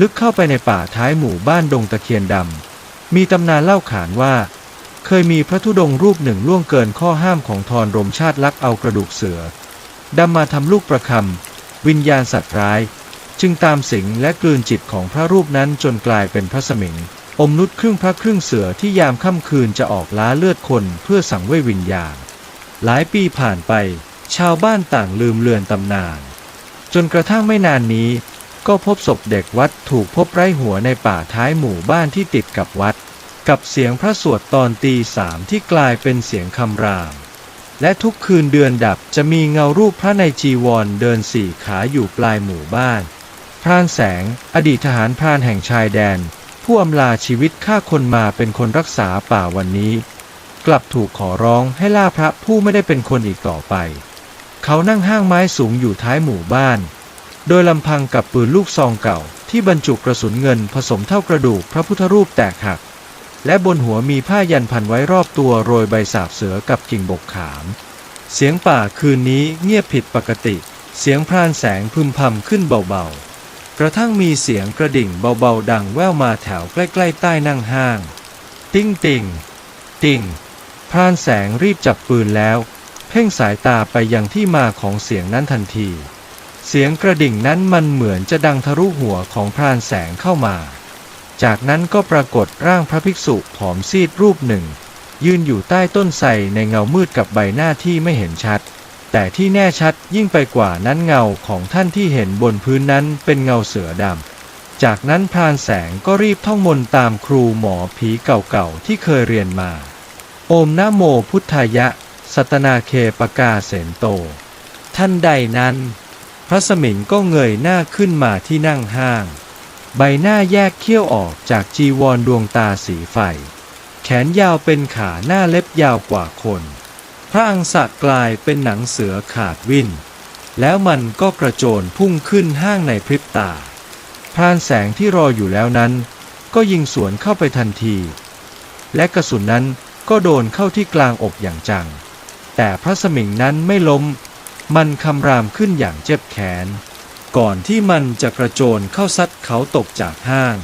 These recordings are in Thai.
ลึกเข้าไปในป่าท้ายหมู่บ้านดงตะเคียนดำ มีตำนานเล่าขานว่า เคยมีพระธุดงค์รูปหนึ่งล่วงเกินข้อห้ามของทรรมชาติลักเอากระดูกเสือดำมาทำลูกประคำวิญญาณสัตว์ร้าย จึงตามสิงและกลืนจิตของพระรูปนั้นจนกลายเป็นพระสมิง อมนุษย์ครึ่งพระครึ่งเสือที่ยามค่ำคืนจะออกล้าเลือดคนเพื่อสังเวยวิญญาณ หลายปีผ่านไป ชาวบ้านต่างลืมเลือนตำนาน จนกระทั่งไม่นานนี้ ก็พบศพเด็กวัดถูกพบไร้หัวในป่าท้ายหมู่บ้านที่ติดกับวัด กับเสียงพระสวดตอนตีสามที่กลายเป็นเสียงคำราม และทุกคืนเดือนดับจะมีเงารูปพระในจีวรเดินสี่ขาอยู่ปลายหมู่บ้าน พรานแสง อดีตทหารพรานแห่งชายแดน ผู้อำลาชีวิตฆ่าคนมาเป็นคนรักษาป่าวันนี้ กลับถูกขอร้องให้ล่าพระผู้ไม่ได้เป็นคนอีกต่อไป เขานั่งห้างไม้สูงอยู่ท้ายหมู่บ้าน โดยลำพังกับปืนลูกซองเก่า ที่บรรจุกระสุนเงินผสมเท่ากระดูกพระพุทธรูปแตกหัก และบนหัวมีผ้ายันพันไว้รอบตัวโรยใบสาบเสือกับกิ่งบกขาม เสียงป่าคืนนี้เงียบผิดปกติ เสียงพรานแสงพึมพำขึ้นเบาๆ กระทั่งมีเสียงกระดิ่งเบาๆ ดังแว่วมาแถวใกล้ๆใต้นั่งห้าง ติ้งติงติงพรานแสงรีบจับปืนแล้ว เพ่งสายตาไปยังที่มาของเสียงนั้นทันที เสียงกระดิ่งนั้นมันเหมือนจะดังทะลุหัวของพรานแสงเข้ามา จากนั้นก็ปรากฏร่างพระภิกษุผอมซีดรูปหนึ่ง ยืนอยู่ใต้ต้นไทรในเงามืดกับใบหน้าที่ไม่เห็นชัด แต่ที่แน่ชัดยิ่งไปกว่านั้นเงาของท่านที่เห็นบนพื้นนั้นเป็นเงาเสือดำ จากนั้นพรานแสงก็รีบท่องมนต์ตามครูหมอผีเก่าๆที่เคยเรียนมา โอมนะโมพุทธายะ สัตนาเคปกาเสนโต ท่านใดนั้น พระสมิงก็เงยหน้าขึ้นมาที่นั่งห้าง ใบหน้าแยกเขี้ยวออกจากจีวรดวงตาสีไฟ แขนยาวเป็นขาหน้าเล็บยาวกว่าคน พระอังสะกลายเป็นหนังเสือขาดวิ่น แล้วมันก็กระโจนพุ่งขึ้นห้างในพริบตาพรานแสงที่รออยู่แล้วนั้น ก็ยิงสวนเข้าไปทันที และกระสุนนั้นก็โดนเข้าที่กลางอกอย่างจัง แต่พระสมิงนั้นไม่ล้ม มันคำรามขึ้นอย่างเจ็บแขน ก่อนที่มันจะกระโจนเข้าซัดเขาตกจากห้าง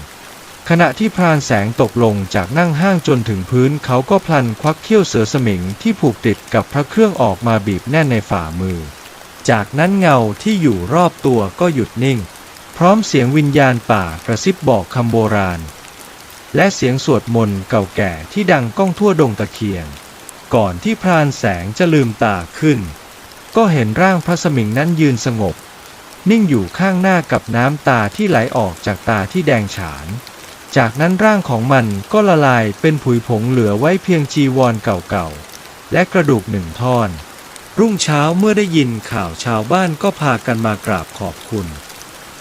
ขณะที่พรานแสงตกลงจากนั่งห้างจนถึงพื้นเขาก็พลันควักเขี้ยวเสือสมิงที่ผูกติดกับพระเครื่องออกมาบีบแน่นในฝ่ามือ จากนั้นเงาที่อยู่รอบตัวก็หยุดนิ่ง พร้อมเสียงวิญญาณป่ากระซิบบอกคำโบราณ และเสียงสวดมนต์เก่าแก่ที่ดังก้องทั่วดงตะเคียนก่อนที่พรานแสงจะลืมตาขึ้น ก็เห็นร่างพระสมิงนั้นยืนสงบ นิ่งอยู่ข้างหน้ากับน้ำตาที่ไหลออกจากตาที่แดงฉาน จากนั้นร่างของมันก็ละลายเป็นผุยผงเหลือไว้เพียงจีวรเก่าๆ และกระดูกหนึ่งท่อน รุ่งเช้าเมื่อได้ยินข่าวชาวบ้านก็พากันมากราบขอบคุณ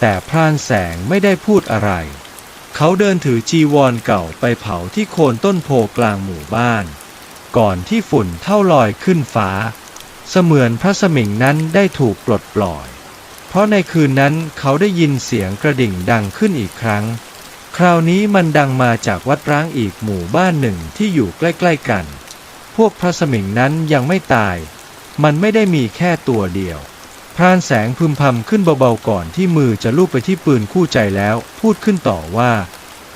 แต่พรานแสงไม่ได้พูดอะไร เขาเดินถือจีวรเก่าไปเผาที่โคนต้นโพกลางหมู่บ้าน ก่อนที่ฝุ่นเท่าลอยขึ้นฟ้า เสมือนพระสมิงนั้นได้ถูกปลดปล่อย เพราะในคืนนั้นเขาได้ยินเสียงกระดิ่งดังขึ้นอีกครั้ง คราวนี้มันดังมาจากวัดร้างอีกหมู่บ้านหนึ่งที่อยู่ใกล้ๆกัน พวกพระสมิงนั้นยังไม่ตาย มันไม่ได้มีแค่ตัวเดียว พรานแสงพึมพำขึ้นเบาๆก่อนที่มือจะลูบไปที่ปืนคู่ใจแล้ว พูดขึ้นต่อว่า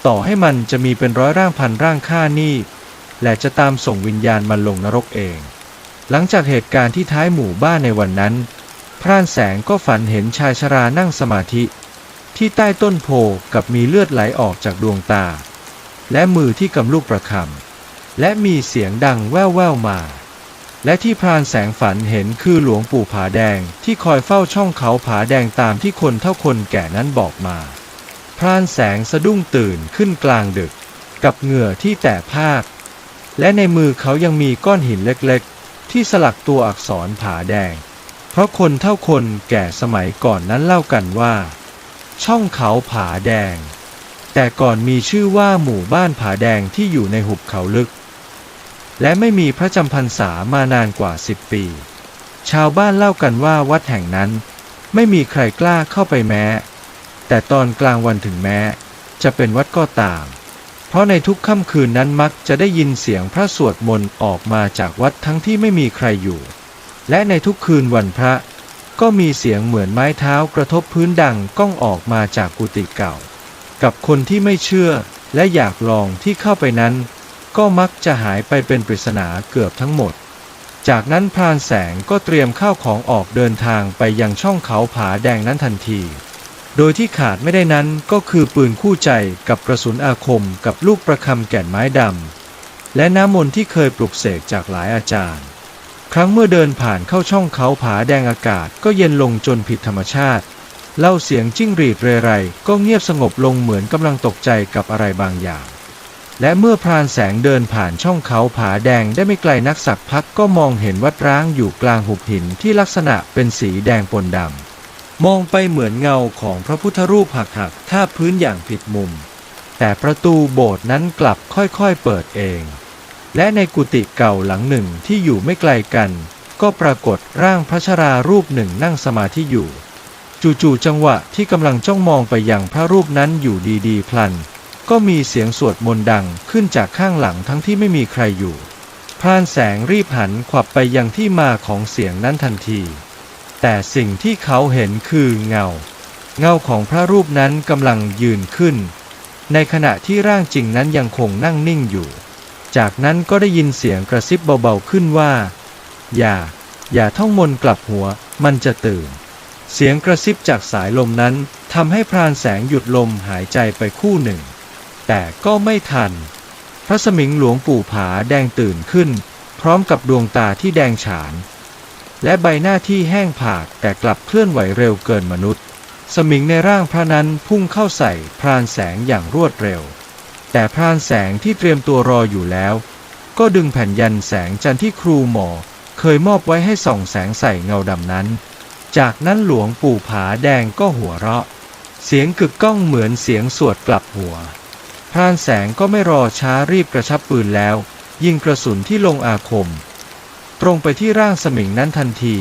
ต่อให้มันจะมีเป็นร้อยร่างพันร่างข้านี่และจะตามส่งวิญญาณมันลงนรกเอง หลังจากเหตุการณ์ที่ท้ายหมู่บ้านในวันนั้น พรานแสงก็ฝันเห็นชายชรานั่งสมาธิ ที่ใต้ต้นโพกับมีเลือดไหลออกจากดวงตา และมือที่กำลูกประคำและมีเสียงดังแว่วๆมา และที่พรานแสงฝันเห็นคือหลวงปู่ผาแดงที่คอยเฝ้าช่องเขาผาแดงตามที่คนเท่าคนแก่นั้นบอกมา พรานแสงสะดุ้งตื่นขึ้นกลางดึก กับเหงื่อที่แตกภาคและในมือเขายังมีก้อนหินเล็กๆ ที่สลักตัวอักษรผาแดง เพราะคนเท่าคนแก่สมัยก่อนนั้นเล่ากันว่า ช่องเขาผาแดง แต่ก่อนมีชื่อว่าหมู่บ้านผาแดงที่อยู่ในหุบเขาลึก และไม่มีพระจำพรรษามานานกว่าสิบปี ชาวบ้านเล่ากันว่าวัดแห่งนั้น ไม่มีใครกล้าเข้าไปแม้ แต่ตอนกลางวันถึงแม้ จะเป็นวัดก็ตาม เพราะในทุกค่ำคืนนั้นมักจะได้ยินเสียงพระสวดมนต์ออกมาจากวัดทั้งที่ไม่มีใครอยู่ และในทุกคืนวันพระ ก็มีเสียงเหมือนไม้เท้ากระทบพื้นดังก้องออกมาจากกุฏิเก่า กับคนที่ไม่เชื่อและอยากลองที่เข้าไปนั้น ก็มักจะหายไปเป็นปริศนาเกือบทั้งหมด จากนั้นพรานแสงก็เตรียมข้าวของออกเดินทางไปยังช่องเขาผาแดงนั้นทันที โดยที่ขาดไม่ได้นั้นก็คือปืนคู่ใจกับกระสุนอาคมกับลูกประคำแก่นไม้ดำและน้ำมนต์ที่เคยปลุกเสกจากหลายอาจารย์ ครั้งเมื่อเดินผ่านเข้าช่องเขาผาแดงอากาศก็เย็นลงจนผิดธรรมชาติ เล่าเสียงจิ้งหรีดเรไรก็เงียบสงบลงเหมือนกำลังตกใจกับอะไรบางอย่าง และเมื่อพรานแสงเดินผ่านช่องเขาผาแดงได้ไม่ไกลนักสักพักก็มองเห็นวัดร้างอยู่กลางหุบหินที่ลักษณะเป็นสีแดงปนดำ มองไปเหมือนเงาของพระพุทธรูปหักๆท่าพื้นอย่างผิดมุม แต่ประตูโบสถ์นั้นกลับค่อยๆเปิดเอง และในกุฏิเก่าหลังหนึ่งที่อยู่ไม่ไกลกัน ก็ปรากฏร่างพระชรารูปหนึ่งนั่งสมาธิอยู่ จู่ๆจังหวะที่กำลังจ้องมองไปยังพระรูปนั้นอยู่ดีๆพลัน ก็มีเสียงสวดมนต์ดังขึ้นจากข้างหลังทั้งที่ไม่มีใครอยู่พรานแสงรีบหันขวับไปยังที่มาของเสียงนั้นทันที แต่สิ่งที่เขาเห็นคือเงา เงาของพระรูปนั้นกำลังยืนขึ้น ในขณะที่ร่างจริงนั้นยังคงนั่งนิ่งอยู่ จากนั้นก็ได้ยินเสียงกระซิบเบาๆขึ้นว่า อย่า อย่าท่องมนต์กลับหัว มันจะตื่น เสียงกระซิบจากสายลมนั้นทำให้พรานแสงหยุดลมหายใจไปคู่หนึ่ง แต่ก็ไม่ทัน พระสมิงหลวงปู่ผาแดงตื่นขึ้น พร้อมกับดวงตาที่แดงฉาน และใบหน้าที่แห้งผากแต่กลับเคลื่อนไหวเร็วเกินมนุษย์ สมิงในร่างพระนั้นพุ่งเข้าใส่พรานแสงอย่างรวดเร็ว แต่พรานแสงที่เตรียมตัวรออยู่แล้ว ก็ดึงแผ่นยันแสงจันทร์ที่ครูหมอ เคยมอบไว้ให้ส่องแสงใส่เงาดำนั้น จากนั้นหลวงปู่ผาแดงก็หัวเราะ เสียงกึกก้องเหมือนเสียงสวดกลับหัวพรานแสงก็ไม่รอช้ารีบกระชับปืนแล้ว ยิงกระสุนที่ลงอาคม ตรงไปที่ร่างสมิงนั้นทันที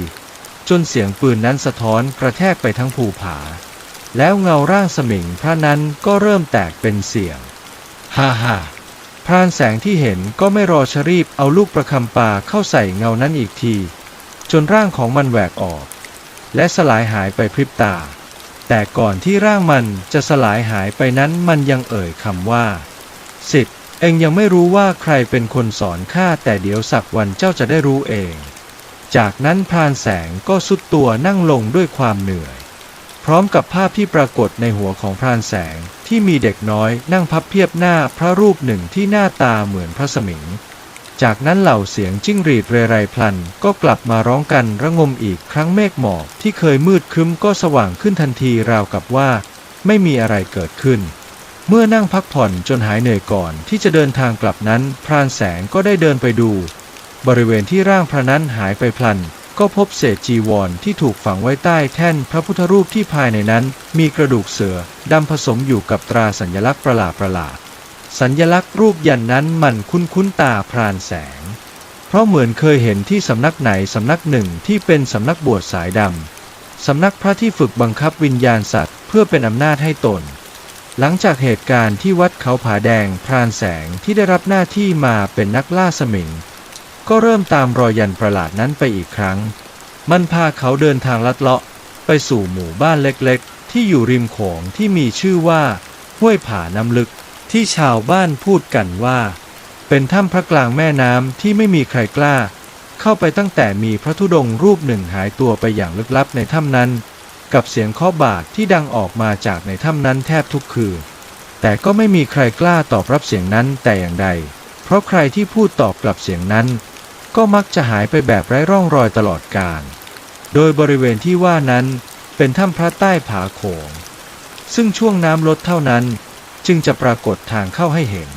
จนเสียงปืนนั้นสะท้อนกระแทกไปทั้งภูผา แล้วเงาร่างสมิงพระนั้นก็เริ่มแตกเป็นเสียง ฮ่าฮ่าพรานแสงที่เห็นก็ไม่รอชรีบเอาลูกประคำปาเข้าใส่เงานั้นอีกที จนร่างของมันแหวกออก และสลายหายไปพริบตา แต่ก่อนที่ร่างมันจะสลายหายไปนั้นมันยังเอ่ยคำว่าสิทธิ เองยังไม่รู้ว่าใครเป็นคนสอนข้าแต่เดี๋ยวสักวันเจ้าจะได้รู้เอง จากนั้นพรานแสงก็สุดตัวนั่งลงด้วยความเหนื่อย พร้อมกับภาพที่ปรากฏในหัวของพรานแสงที่มีเด็กน้อยนั่งพับเพียบหน้าพระรูปหนึ่งที่หน้าตาเหมือนพระสมิง จากนั้นเหล่าเสียงจิ้งหรีดเรไรพลันก็กลับมาร้องกันระงมอีกครั้งเมฆหมอกที่เคยมืดครึ้มก็สว่างขึ้นทันทีราวกับว่า ไม่มีอะไรเกิดขึ้น เมื่อนั่งพักผ่อนจนหายเหนื่อยก่อนที่จะเดินทางกลับนั้น พรานแสงก็ได้เดินไปดู บริเวณที่ร่างพระนั้นหายไปพลัน ก็พบเศษจีวรที่ถูกฝังไว้ใต้แท่นพระพุทธรูปที่ภายในนั้น มีกระดูกเสือดำผสมอยู่กับตราสัญลักษณ์ประหลาดประหลาดสัญลักษณ์รูปยันนั้นมันคุ้นคุ้นๆตาพรานแสง เพราะเหมือนเคยเห็นที่สำนักไหนสำนักหนึ่งที่เป็นสำนักบวชสายดำสำนักพระที่ฝึกบังคับวิญญาณสัตว์ เพื่อเป็นอำนาจให้ตน หลังจากเหตุการณ์ที่วัดเขาผาแดงพรานแสงที่ได้รับหน้าที่มาเป็นนักล่าสมิง ก็เริ่มตามรอยยันประหลาดนั้นไปอีกครั้ง มันพาเขาเดินทางลัดเลาะไปสู่หมู่บ้านเล็กๆ ที่อยู่ริมโขงที่มีชื่อว่าห้วยผาน้ำลึกที่ชาวบ้านพูดกันว่า เป็นถ้ำพระกลางแม่น้ำที่ไม่มีใครกล้า เข้าไปตั้งแต่มีพระธุดงค์รูปหนึ่งหายตัวไปอย่างลึกลับในถ้ำนั้น กับเสียงเคาะบาทที่ดังออกมาจากในถ้ำนั้นแทบทุกคืน แต่ก็ไม่มีใครกล้าตอบรับเสียงนั้นแต่อย่างใด เพราะใครที่พูดตอบกลับเสียงนั้น ก็มักจะหายไปแบบไร้ร่องรอยตลอดกาล โดยบริเวณที่ว่านั้นเป็นถ้ำพระใต้ผาโขง ซึ่งช่วงน้ำลดเท่านั้น จึงจะปรากฏทางเข้าให้เห็น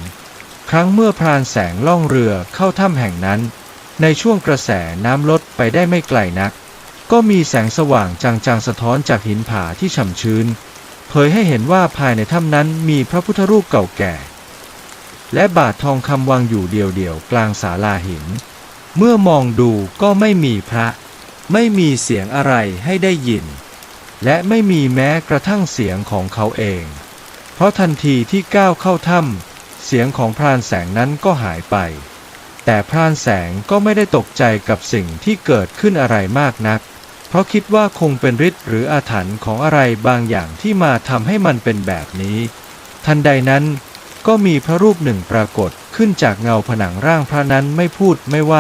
ครั้งเมื่อพรานแสงล่องเรือเข้าถ้ำแห่งนั้น ในช่วงกระแสน้ำลดไปได้ไม่ไกลนัก ก็มีแสงสว่างจางๆสะท้อนจากหินผาที่ฉ่ำชื้น เผยให้เห็นว่าภายในถ้ำนั้นมีพระพุทธรูปเก่าแก่ และบาททองคำวางอยู่เดียวๆกลางศาลาหิน เมื่อมองดูก็ไม่มีพระ ไม่มีเสียงอะไรให้ได้ยิน และไม่มีแม้กระทั่งเสียงของเขาเอง เพราะทันทีที่ก้าวเข้าถ้ำเสียงของพรานแสงนั้นก็หายไป แต่พรานแสงก็ไม่ได้ตกใจกับสิ่งที่เกิดขึ้นอะไรมากนัก เพราะคิดว่าคงเป็นฤทธิ์หรืออาถรรพ์ของอะไรบางอย่างที่มาทำให้มันเป็นแบบนี้ ทันใดนั้นก็มีพระรูปหนึ่งปรากฏขึ้นจากเงาผนังร่างพระนั้นไม่พูดไม่ไหว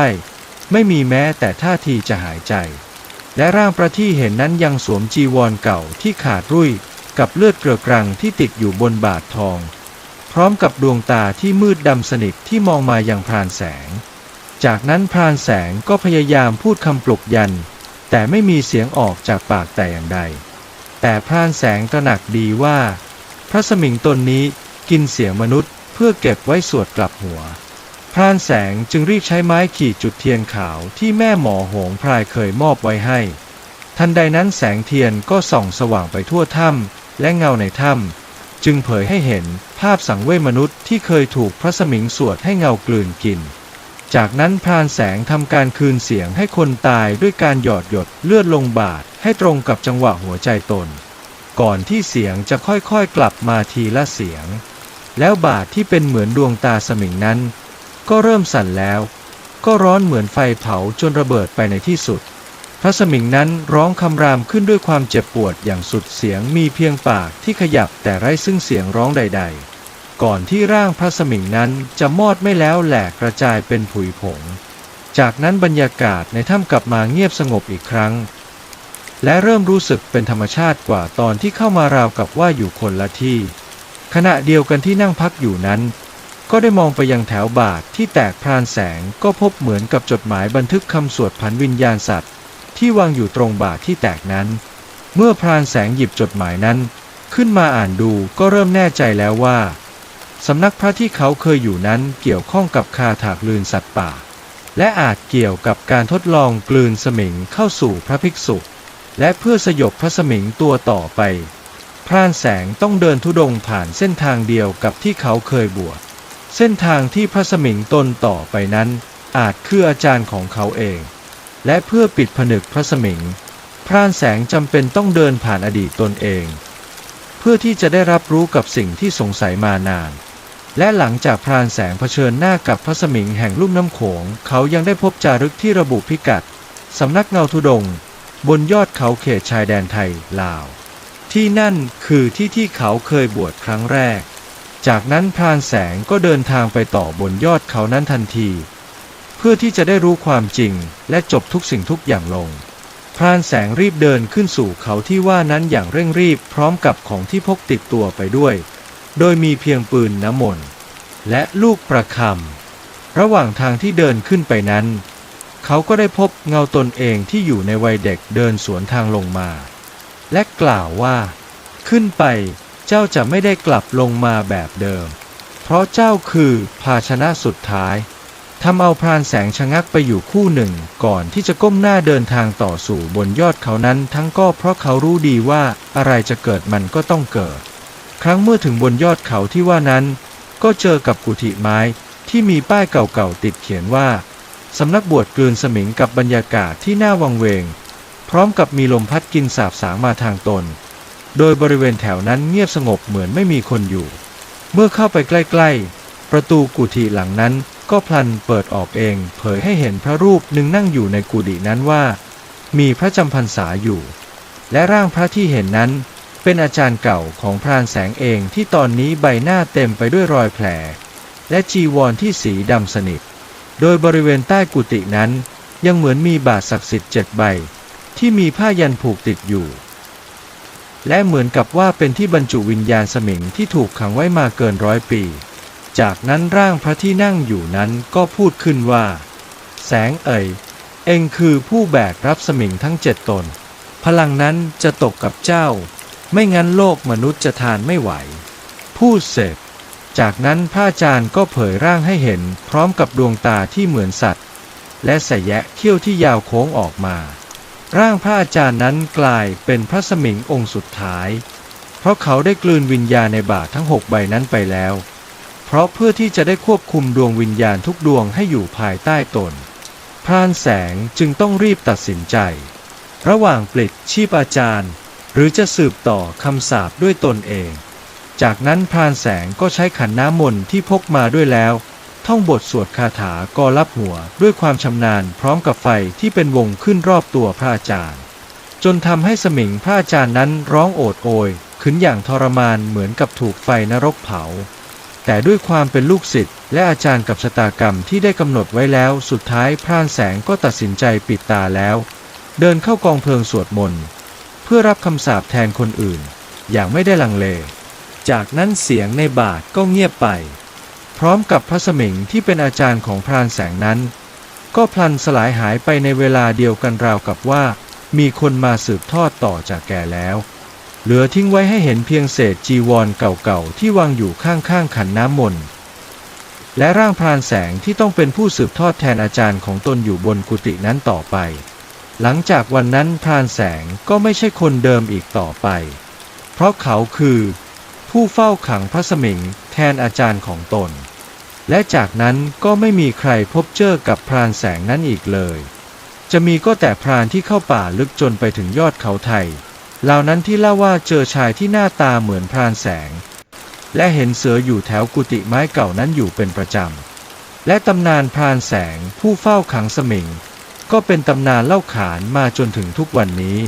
ไม่มีแม้แต่ท่าทีจะหายใจ และร่างพระที่เห็นนั้นยังสวมจีวรเก่าที่ขาดรุ่ยกับเลือดเกลือกรังที่ติดอยู่บนบาททอง พร้อมกับดวงตาที่มืดดำสนิทที่มองมาอย่างพรานแสง จากนั้นพรานแสงก็พยายามพูดคำปลุกยัน แต่ไม่มีเสียงออกจากปากแต่อย่างใด แต่พรานแสงตระหนักดีว่า พระสมิงตนนี้กินเสียงมนุษย์เพื่อเก็บไว้สวดกลับหัว พรานแสงจึงรีบใช้ไม้ขีดจุดเทียนขาวที่แม่หมอหงพรายเคยมอบไว้ให้ ทันใดนั้นแสงเทียนก็ส่องสว่างไปทั่วถ้ำและเงาในถ้ำจึงเผยให้เห็นภาพสังเวยมนุษย์ที่เคยถูกพระสมิงสวดให้เงากลืนกิน จากนั้นพรานแสงทำการคืนเสียงให้คนตายด้วยการหยอดหยดเลือดลงบาทให้ตรงกับจังหวะหัวใจตน ก่อนที่เสียงจะค่อยๆกลับมาทีละเสียง แล้วบาทที่เป็นเหมือนดวงตาสมิงนั้น ก็เริ่มสั่นแล้ว ก็ร้อนเหมือนไฟเผาจนระเบิดไปในที่สุด พระสมิงนั้นร้องคำรามขึ้นด้วยความเจ็บปวดอย่างสุดเสียงมีเพียงปากที่ขยับแต่ไร้ซึ่งเสียงร้องใด ๆ ก่อนที่ร่างพระสมิงนั้นจะมอดไม่แล้วแหลกกระจายเป็นผุยผง จากนั้นบรรยากาศในถ้ำกลับมาเงียบสงบอีกครั้ง และเริ่มรู้สึกเป็นธรรมชาติกว่าตอนที่เข้ามาราวกับว่าอยู่คนละที่ ขณะเดียวกันที่นั่งพักอยู่นั้น ก็ได้มองไปยังแถวบาทที่แตกพรานแสงก็พบเหมือนกับจดหมายบันทึกคำสวดผันวิญญาณสัตว์ ที่วางอยู่ตรงบาทที่แตกนั้น เมื่อพรานแสงหยิบจดหมายนั้น ขึ้นมาอ่านดูก็เริ่มแน่ใจแล้วว่า สำนักพระที่เขาเคยอยู่นั้นเกี่ยวข้องกับคาถากลืนสัตว์ป่า และอาจเกี่ยวกับการทดลองกลืนสมิงเข้าสู่พระภิกษุ และเพื่อสยบพระสมิงตัวต่อไป พรานแสงต้องเดินทุดงค์ผ่านเส้นทางเดียวกับที่เขาเคยบวช เส้นทางที่พระสมิงตนต่อไปนั้น อาจคืออาจารย์ของเขาเอง และเพื่อปิดผนึกพระสมิง พรานแสงจำเป็นต้องเดินผ่านอดีตตนเอง เพื่อที่จะได้รับรู้กับสิ่งที่สงสัยมานาน และหลังจากพรานแสงเผชิญหน้ากับพระสมิงแห่งลุ่มน้ำโขง เขายังได้พบจารึกที่ระบุพิกัด สำนักเงาทุดง บนยอดเขาเขตชายแดนไทยลาว ที่นั่นคือที่ที่เขาเคยบวชครั้งแรก จากนั้นพรานแสงก็เดินทางไปต่อบนยอดเขานั้นทันที เพื่อที่จะได้รู้ความจริงและจบทุกสิ่งทุกอย่างลง พรานแสงรีบเดินขึ้นสู่เขาที่ว่านั้นอย่างเร่งรีบพร้อมกับของที่พกติดตัวไปด้วย โดยมีเพียงปืนน้ำมนต์และลูกประคำระหว่างทางที่เดินขึ้นไปนั้น เขาก็ได้พบเงาตนเองที่อยู่ในวัยเด็กเดินสวนทางลงมา และกล่าวว่า ขึ้นไปเจ้าจะไม่ได้กลับลงมาแบบเดิม เพราะเจ้าคือภาชนะสุดท้ายทำเอาพรานแสงชะงักไปอยู่คู่หนึ่งก่อนที่จะก้มหน้าเดินทางต่อสู่บนยอดเขานั้นทั้งก็เพราะเขารู้ดีว่าอะไรจะเกิดมันก็ต้องเกิด ครั้งเมื่อถึงบนยอดเขาที่ว่านั้น ก็เจอกับกุฏิไม้ที่มีป้ายเก่าๆติดเขียนว่า สำนักบวชกลืนสมิงกับบรรยากาศที่น่าวังเวง พร้อมกับมีลมพัดกินสาบสางมาทางตน โดยบริเวณแถวนั้นเงียบสงบเหมือนไม่มีคนอยู่ เมื่อเข้าไปใกล้ๆ ประตูกุฏิหลังนั้นก็พลันเปิดออกเอง เผยให้เห็นพระรูปหนึ่งนั่งอยู่ในกุฏินั้นว่า มีพระจำพรรษาอยู่ และร่างพระที่เห็นนั้น เป็นอาจารย์เก่าของพรานแสงเองที่ตอนนี้ใบหน้าเต็มไปด้วยรอยแผล และจีวรที่สีดำสนิท โดยบริเวณใต้กุฏินั้น ยังเหมือนมีบาทศักดิ์สิทธิ์เจ็ดใบ ที่มีผ้ายันผูกติดอยู่ และเหมือนกับว่าเป็นที่บรรจุวิญญาณสมิงที่ถูกขังไว้มาเกินร้อยปี จากนั้นร่างพระที่นั่งอยู่นั้นก็พูดขึ้นว่า แสงเอ่ยเองคือผู้แบกรับสมิงทั้งเจ็ดตน พลังนั้นจะตกกับเจ้า ไม่งั้นโลกมนุษย์จะทานไม่ไหว พูดเสร็จ จากนั้นพระอาจารย์ก็เผยร่างให้เห็นพร้อมกับดวงตาที่เหมือนสัตว์ และสยะเขี้ยวที่ยาวโค้งออกมา ร่างพระอาจารย์นั้นกลายเป็นพระสมิงองค์สุดท้าย เพราะเขาได้กลืนวิญญาณในบาททั้งหกใบนั้นไปแล้ว เพราะเพื่อที่จะได้ควบคุมดวงวิญญาณทุกดวงให้อยู่ภายใต้ตน พรานแสงจึงต้องรีบตัดสินใจ ระหว่างปลิดชีพอาจารย์ หรือจะสืบต่อคำสาปด้วยตนเอง จากนั้นพรานแสงก็ใช้ขันน้ำมนต์ที่พกมาด้วยแล้ว ท่องบทสวดคาถากอรับหัวด้วยความชำนาญพร้อมกับไฟที่เป็นวงขึ้นรอบตัวพระอาจารย์ จนทำให้สมิงพระอาจารย์นั้นร้องโอดโอยขึ้นอย่างทรมานเหมือนกับถูกไฟนรกเผา แต่ด้วยความเป็นลูกศิษย์และอาจารย์กับชะตากรรมที่ได้กำหนดไว้แล้วสุดท้ายพรานแสงก็ตัดสินใจปิดตาแล้ว เดินเข้ากองเพลิงสวดมนต์ พื่อรับคำสาปแทนคนอื่น อย่างไม่ได้ลังเล จากนั้นเสียงในบาทก็เงียบไป พร้อมกับพระสมิงที่เป็นอาจารย์ของพรานแสงนั้น ก็พลันสลายหายไปในเวลาเดียวกันราวกับว่า มีคนมาสืบทอดต่อจากแกแล้ว เหลือทิ้งไว้ให้เห็นเพียงเศษจีวรเก่าๆที่วางอยู่ข้างๆขันน้ำมนต์และร่างพรานแสงที่ต้องเป็นผู้สืบทอดแทนอาจารย์ของตนอยู่บนกุฏินั้นต่อไป หลังจากวันนั้นพรานแสงก็ไม่ใช่คนเดิมอีกต่อไป เพราะเขาคือ ผู้เฝ้าขังพระสมิงแทนอาจารย์ของตน และจากนั้นก็ไม่มีใครพบเจอกับพรานแสงนั้นอีกเลย จะมีก็แต่พรานที่เข้าป่าลึกจนไปถึงยอดเขาไทยเหล่านั้นที่เล่าว่าเจอชายที่หน้าตาเหมือนพรานแสง และเห็นเสืออยู่แถวกุฏิไม้เก่านั้นอยู่เป็นประจำ และตำนานพรานแสงผู้เฝ้าขังสมิง ก็เป็นตำนานเล่าขานมาจนถึงทุกวันนี้